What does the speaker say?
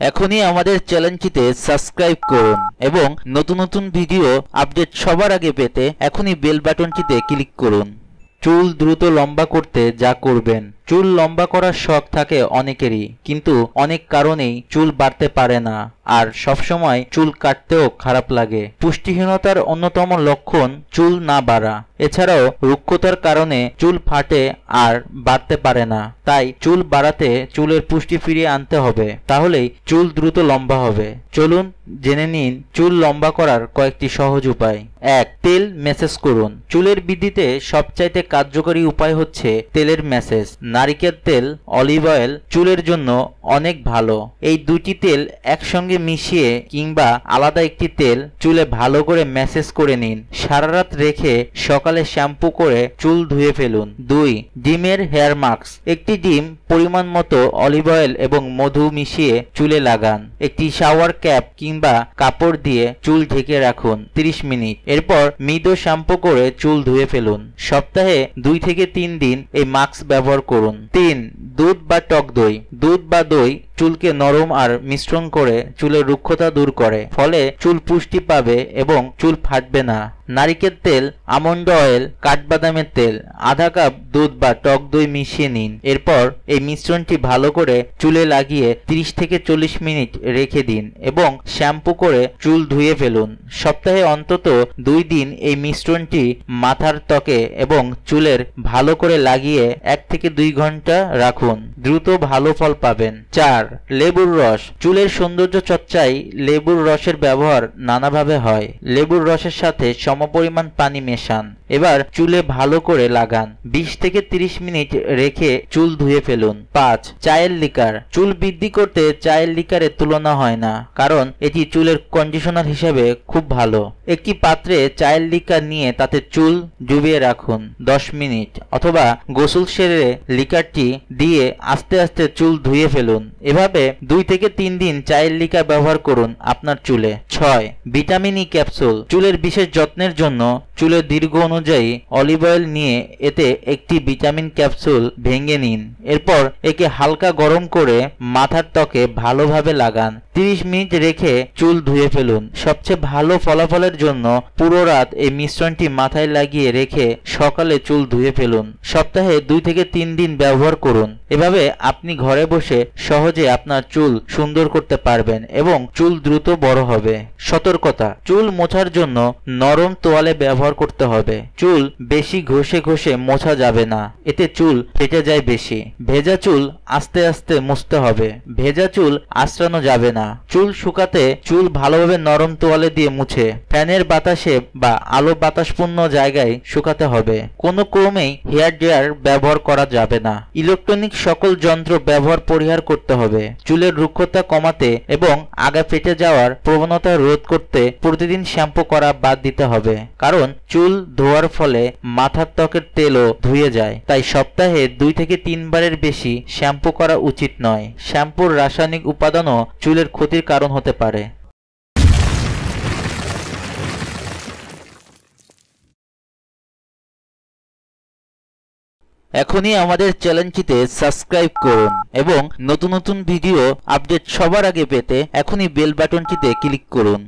এখনই আমাদের চ্যানেলটিতে সাবস্ক্রাইব করুন এবং নতুন নতুন ভিডিও আপডেট সবার আগে পেতে এখনই বেল বাটনটিতে ক্লিক করুন। চুল দ্রুত লম্বা করতে যা করবেন। চুল লম্বা করার শখ থাকে অনেকেরই, কিন্তু অনেক কারণেই চুল বাড়তে পারে না। আর সবসময় চুল কাটতেও খারাপ লাগে। পুষ্টিহীনতার অন্যতম লক্ষণ চুল না বাড়া। এছাড়াও রুক্ষতার কারণে চুল ফাটে আর বাড়তে পারে না। তাই চুল বাড়াতে চুলের পুষ্টি ফিরিয়ে আনতে হবে। তাহলেই চুল দ্রুত লম্বা হবে। চলুন জেনে নিন চুল লম্বা করার কয়েকটি সহজ উপায়। এক, তেল মেসেজ করুন। চুলের বৃদ্ধিতে সবচাইতে কার্যকরী উপায় হচ্ছে তেলের মেসেজ। নারিকেল তেল, অলিভ অয়েল চুলের জন্য অনেক ভালো। এই দুটি তেল একসঙ্গে মিশিয়ে কিংবা আলাদা একটি তেল চুলে ভালো করে ম্যাসেজ করে নিন। সারা রাত রেখে সকালে শ্যাম্পু করে চুল ধুয়ে ফেলুন। দুই, ডিমের হেয়ার মাস্ক। একটি ডিম পরিমাণ মতো অলিভ অয়েল এবং মধু মিশিয়ে চুলে লাগান। একটি শাওয়ার ক্যাপ কিংবা কাপড় দিয়ে চুল ঢেকে রাখুন 30 মিনিট। এরপর মৃদু শ্যাম্পু করে চুল ধুয়ে ফেলুন। সপ্তাহে দুই থেকে তিন দিন এই মাস্ক ব্যবহার করুন। তিন দুধ বা টক দই। দুধ বা দই চুলকে নরম আর মিশ্রণ করে চুলের রুক্ষতা দূর করে, ফলে চুল পুষ্টি পাবে এবং চুল ফাটবে না। নারিকেল তেল, আমন্ড অয়েল, কাঠবাদামের তেল, আধা কাপ দুধ বা টক দই মিশিয়ে নিন। এরপর এই মিশ্রণটি ভালো করে চুলে লাগিয়ে 30 থেকে চল্লিশ মিনিট রেখে দিন এবং শ্যাম্পু করে চুল ধুয়ে ফেলুন। সপ্তাহে অন্তত দুই দিন এই মিশ্রণটি মাথার ত্বকে এবং চুলের ভালো করে লাগিয়ে এক থেকে দুই ঘণ্টা রাখুন। দ্রুত ভালো ফল পাবেন। চার লেবুর রস। চুলের সৌন্দর্য চর্চায় লেবুর রসের ব্যবহার নানাভাবে হয়। লেবুর রসের সাথে সমপরিমাণ পানি মেশান। এবার চুলে ভালো করে লাগান। 20 থেকে 30 মিনিট রেখে চুল ধুয়ে ফেলুন। পাঁচ, চায়ের লিকার। চুল বৃদ্ধি করতে চায়ের লিকারের তুলনা হয় না, কারণ এটি চুলের কন্ডিশনার হিসেবে খুব ভালো। একটি পাত্রে চায়ের লিকার নিয়ে তাতে চুল ডুবিয়ে রাখুন 10 মিনিট, অথবা গোসল সেরে লিকারটি দিয়ে আস্তে আস্তে চুল ধুয়ে ফেলুন। এভাবে দুই থেকে তিন দিন চায়ের লিকার ব্যবহার করুন আপনার চুলে। ছয়, ভিটামিন ই ক্যাপসুল, চুলের বিশেষ যত্নের জন্য চুলের দীর্ঘ অনুযায়ী অলিভ অয়েল নিয়ে এতে একটি ভিটামিন ক্যাপসুল ভেঙে নিন। এরপর একে হালকা গরম করে মাথার ত্বকে ভালোভাবে লাগান। 30 মিনিট রেখে চুল ধুয়ে ফেলুন। সবচেয়ে ভালো ফলাফলের জন্য পুরো রাত এই মিশ্রণটি মাথায় লাগিয়ে রেখে সকালে চুল ধুয়ে ফেলুন। সপ্তাহে দুই থেকে তিন দিন ব্যবহার করুন। এভাবে আপনি ঘরে বসে সহজে আপনার চুল সুন্দর করতে পারবেন এবং চুল দ্রুত বড় হবে। সতর্কতা। চুল মোছার জন্য নরম তোয়ালে ব্যবহার করতে হবে। চুল বেশি ঘষে ঘষে মোছা যাবে না। এতে চুল ফেটে যায় বেশি। ভেজা চুল আস্তে আস্তে মুছতে হবে। ভেজা চুল আশ্রানো যাবে না। চুল শুকাতে চুল ভালোভাবে নরম তোয়ালে দিয়ে মুছে। ফ্যানের বাতাসে বা আলো বাতাসপূর্ণ জায়গায় শুকাতে হবে। কোনো ক্রমেই হেয়ার ড্রায়ার ব্যবহার করা যাবে না। ইলেকট্রনিক সকল যন্ত্র ব্যবহার পরিহার করতে হবে। চুলের রুক্ষতা কমাতে এবং আগা ফেটে যাওয়ার প্রবণতা রোধ করতে প্রতিদিন শ্যাম্পু করা বাদ দিতে হবে। কারণ চুল ধোয়ার ফলে মাথার ত্বকের তেলও ধুয়ে যায়। তাই সপ্তাহে দুই থেকে তিনবারের বেশি শ্যাম্পু করা উচিত নয়। শ্যাম্পুর রাসায়নিক উপাদানও চুলের ক্ষতির কারণ হতে পারে। এখনই আমাদের চ্যানেলটিতে সাবস্ক্রাইব করুন এবং নতুন নতুন ভিডিও আপডেট সবার আগে পেতে এখনই বেল বাটনটিতে ক্লিক করুন।